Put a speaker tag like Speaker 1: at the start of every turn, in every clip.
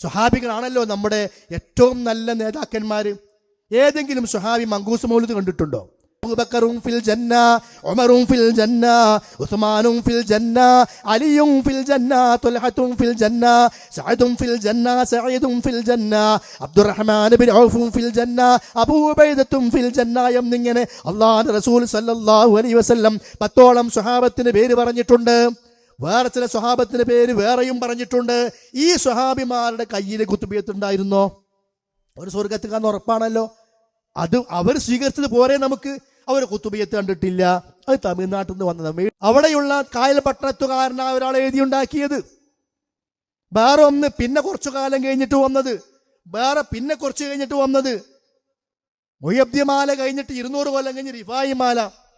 Speaker 1: സുഹാബികളാണല്ലോ നമ്മുടെ ഏറ്റവും നല്ല നേതാക്കന്മാർ ഏതെങ്കിലും സുഹാബി മങ്കൂസ് മൗലിദ് കണ്ടിട്ടുണ്ടോ? അബൂബക്കറും ഫിൽ ജന്ന ഉമറും ഫിൽ ജന്ന ഉസ്മാനും ഫിൽ ജന്ന അലിയും ഫിൽ ജന്ന തുൽഹത്തും ഫിൽ ജന്ന സഅദും ഫിൽ ജന്ന സഈദും ഫിൽ ജന്ന അബ്ദുറഹ്മാൻ ബിൻ ഔഫും ഫിൽ ജന്ന അബൂ ഉബൈദത്തും ഫിൽ ജന്ന എന്നിങ്ങനെ അള്ളാഹു റസൂൽ സല്ലല്ലാഹു അലൈഹി വസല്ലം പത്തോളം സ്വഹാബത്തിന് പേര് പറഞ്ഞിട്ടുണ്ട്. വേറെ ചില സ്വഹാബത്തിന്റെ പേര് വേറെയും പറഞ്ഞിട്ടുണ്ട്. ഈ സ്വഹാബിമാരുടെ കയ്യിൽ ഒരു സ്വർഗത്തിക്കാന്ന് ഉറപ്പാണല്ലോ. അത് അവർ സ്വീകരിച്ചത് പോരെ നമുക്ക്. അവർ കുത്തുബിയത്ത് കണ്ടിട്ടില്ല. അത് തമിഴ്നാട്ടിൽ നിന്ന് വന്നത്. അവിടെയുള്ള കായൽ പട്ടണത്തുകാരനായ ഒരാൾ എഴുതിയുണ്ടാക്കിയത്. വേറെ ഒന്ന് പിന്നെ കുറച്ചു കാലം കഴിഞ്ഞിട്ട് വന്നത്. വേറെ പിന്നെ കുറച്ച് കഴിഞ്ഞിട്ട് വന്നത്. മൊയ്യബ്ദിമാല കഴിഞ്ഞിട്ട് ഇരുന്നൂറ് കൊല്ലം കഴിഞ്ഞ് റിഫായി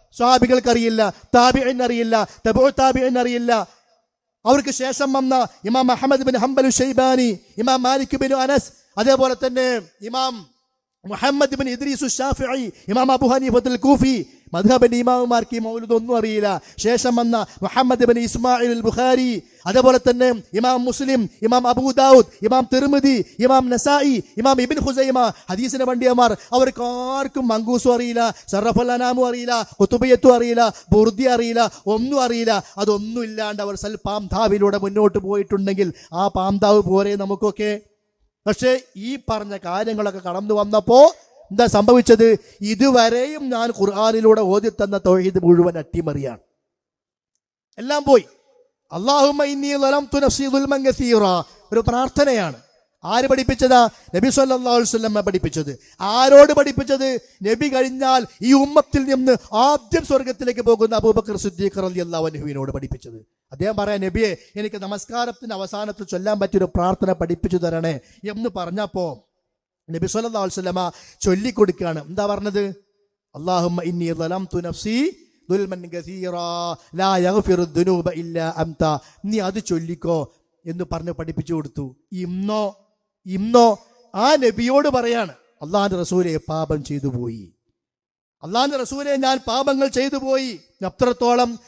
Speaker 1: മാല സ്വാബികൾക്കറിയില്ല താബിഅൻ അറിയില്ല തബോ താബിഅൻ അറിയില്ല അവർക്ക് ശേഷം വന്ന ഇമാം അഹമ്മദ് ബിൻ ഹംബലു ഷെയ്ബാനി ഇമാം മാലിക് ബിൻ അനസ് അതേപോലെ തന്നെ ഇമാം മുഹമ്മദ് ബിൻ ഇദ്രീസു ഷാഫി ഇമാം അബു ഹനീഫത്തുൽ കൂഫി മദ്ഹബിന്റെ ഇമാമുമാർക്ക് ഈ മൗലൂദ് ഒന്നും അറിയില്ല. ശേഷം വന്ന മുഹമ്മദ് ബിൻ ഇസ്മായിൽ ബുഖാരി അതേപോലെ തന്നെ ഇമാം മുസ്ലിം ഇമാം അബൂദാവുദ് ഇമാം തിരുമതി ഇമാം നസായി ഇമാം ഇബിൻ ഹുസൈമ ഹദീസിന്റെ വണ്ടിയമാർ അവർക്ക് ആർക്കും മങ്കൂസും അറിയില്ല സറഫ് അനാമും അറിയില്ല കുത്തുബയത്തും അറിയില്ല ബുർദി അറിയില്ല ഒന്നും അറിയില്ല. അതൊന്നും ഇല്ലാണ്ട് അവർ സൽ പാംതാവിലൂടെ മുന്നോട്ട് പോയിട്ടുണ്ടെങ്കിൽ ആ പാംതാവ് പോരെ നമുക്കൊക്കെ. പക്ഷേ ഈ പറഞ്ഞ കാര്യങ്ങളൊക്കെ കടന്നു വന്നപ്പോ എന്താ സംഭവിച്ചത്? ഇതുവരെയും ഞാൻ ഖുർആാനിലൂടെ ഓതി തന്ന തൊഴീത് മുഴുവൻ അട്ടിമറിയാണ്. എല്ലാം പോയി. കസീറ. ഒരു പ്രാർത്ഥനയാണ്. ആര് പഠിപ്പിച്ചതാ? നബി സല്ലാസ്വല്ലമ്മ പഠിപ്പിച്ചത്. ആരോട് പഠിപ്പിച്ചത്? നബി കഴിഞ്ഞാൽ ഈ ഉമ്മത്തിൽ നിന്ന് ആദ്യം സ്വർഗത്തിലേക്ക് പോകുന്ന അബൂബക്കർ സിദ്ദീഖ് അലി അൻഹുവിനോട് പഠിപ്പിച്ചത്. അദ്ദേഹം പറയാം നബിയെ എനിക്ക് നമസ്കാരത്തിന്റെ അവസാനത്തിൽ ചൊല്ലാൻ പറ്റിയൊരു പ്രാർത്ഥന പഠിപ്പിച്ചു തരണേ എന്ന് പറഞ്ഞപ്പോ നബി സല്ലാ അലൈഹി വസല്ലമ ചൊല്ലിക്കൊടുക്കുകയാണ്. എന്താ പറഞ്ഞത്? അല്ലാഹുമ്മ ഇന്നി ലാ യഗ്ഫിറു ഇല്ലാ നീ അത് ചൊല്ലിക്കോ എന്ന് പറഞ്ഞ് പഠിപ്പിച്ചു കൊടുത്തു. ഇന്നോ ഇന്നോ ആ നബിയോട് പറയാണ്. അള്ളാഹാന്റെ റസൂലെ പാപം ചെയ്തു പോയി. അള്ളാഹിന്റെ റസൂലെ ഞാൻ പാപങ്ങൾ ചെയ്തു പോയി. അത്രത്തോളം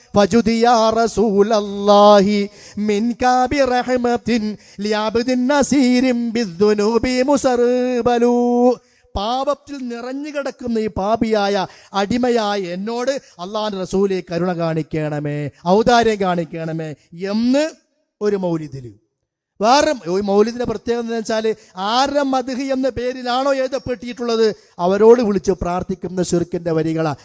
Speaker 1: പാപത്തിൽ നിറഞ്ഞു കിടക്കുന്ന ഈ പാപിയായ അടിമയായ എന്നോട് അള്ളാഹ് റസൂലെ കരുണ കാണിക്കണമേ ഔദാര്യം കാണിക്കണമേ എന്ന് ഒരു മൗലിദിൽ. വേറെ ഈ മൗലിദിന്റെ പ്രത്യേകത എന്ന് വെച്ചാൽ ആരം മധുഹി എന്ന പേരിലാണോ എഴുതപ്പെട്ടിട്ടുള്ളത്? അവരോട് വിളിച്ച് പ്രാർത്ഥിക്കുന്ന ശുരുക്കിന്റെ വരികളാ.